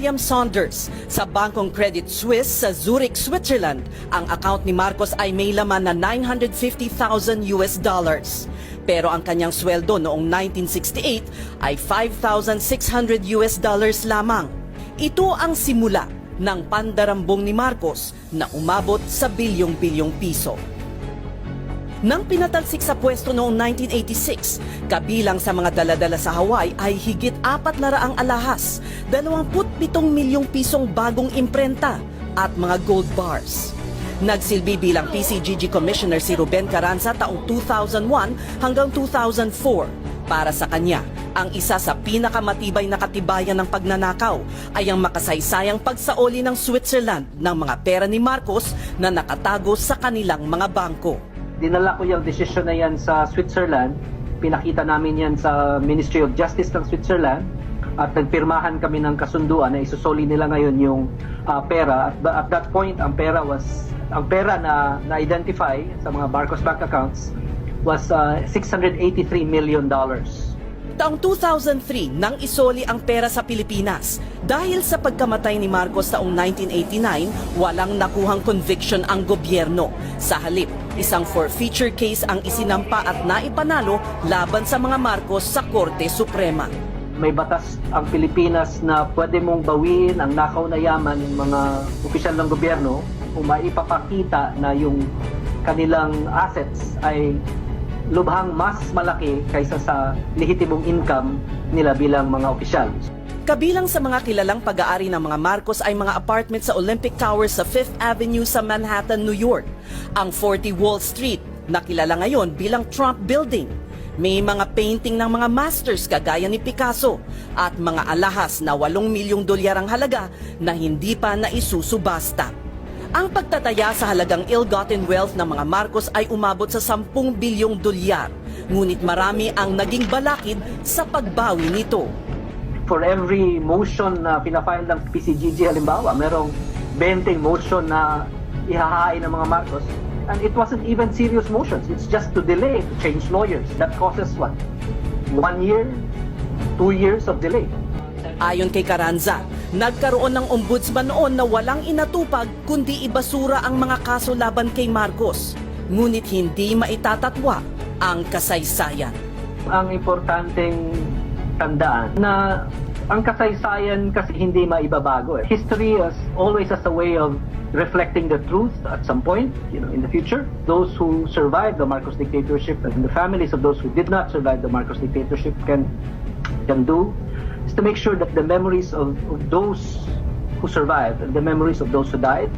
William Saunders sa Bangkong Credit Suisse sa Zurich, Switzerland. Ang account ni Marcos ay may laman na 950,000 US dollars. Pero ang kanyang sweldo noong 1968 ay 5,600 US dollars lamang. Ito ang simula ng pandarambong ni Marcos na umabot sa bilyong-bilyong piso. Nang pinatalsik sa pwesto noong 1986, kabilang sa mga daladala sa Hawaii ay higit apat na raang alahas, 27 milyong pisong bagong imprenta at mga gold bars. Nagsilbi bilang PCGG Commissioner si Ruben Carranza taong 2001 hanggang 2004. Para sa kanya, ang isa sa pinakamatibay na katibayan ng pagnanakaw ay ang makasaysayang pagsaoli ng Switzerland ng mga pera ni Marcos na nakatago sa kanilang mga bangko. Dinala ko yung decision na yan sa Switzerland. Pinakita namin yan sa Ministry of Justice ng Switzerland at nagpirmahan kami ng kasunduan na isusoli nila ngayon yung ah, pera. At at that point, ang pera was ang pera na na-identify sa mga Barcos bank accounts was ah, 683 million dollars. Taong 2003 nang isoli ang pera sa Pilipinas. Dahil sa pagkamatay ni Marcos taong 1989, walang nakuhang conviction ang gobyerno. Sa halip, isang forfeiture case ang isinampa at naipanalo laban sa mga Marcos sa Korte Suprema. May batas ang Pilipinas na pwede mong bawiin ang nakaw na yaman ng mga opisyal ng gobyerno kung maipapakita na yung kanilang assets ay lubhang mas malaki kaysa sa lehitimong income nila bilang mga opisyal. Kabilang sa mga kilalang pag-aari ng mga Marcos ay mga apartment sa Olympic Tower sa Fifth Avenue sa Manhattan, New York. Ang 40 Wall Street, na kilala ngayon bilang Trump Building. May mga painting ng mga masters kagaya ni Picasso at mga alahas na 8 milyong dolyar ang halaga na hindi pa naisusubasta. Ang pagtataya sa halagang ill-gotten wealth ng mga Marcos ay umabot sa 10 bilyong dolyar. Ngunit marami ang naging balakid sa pagbawi nito. For every motion na pinafile ng PCGG halimbawa, merong 20 motion na ihahain ng mga Marcos. And it wasn't even serious motions. It's just to delay, to change lawyers. That causes what? One year, two years of delay. Ayon kay Caranza, nagkaroon ng ombudsman noon na walang inatupag kundi ibasura ang mga kaso laban kay Marcos. Ngunit hindi maitatatwa ang kasaysayan. Ang importanteng tandaan na ang kasaysayan kasi hindi maibabago. Eh. History is always as a way of reflecting the truth at some point, you know, in the future. Those who survived the Marcos dictatorship and the families of those who did not survive the Marcos dictatorship can can do is to make sure that the memories of, of those who survived and the memories of those who died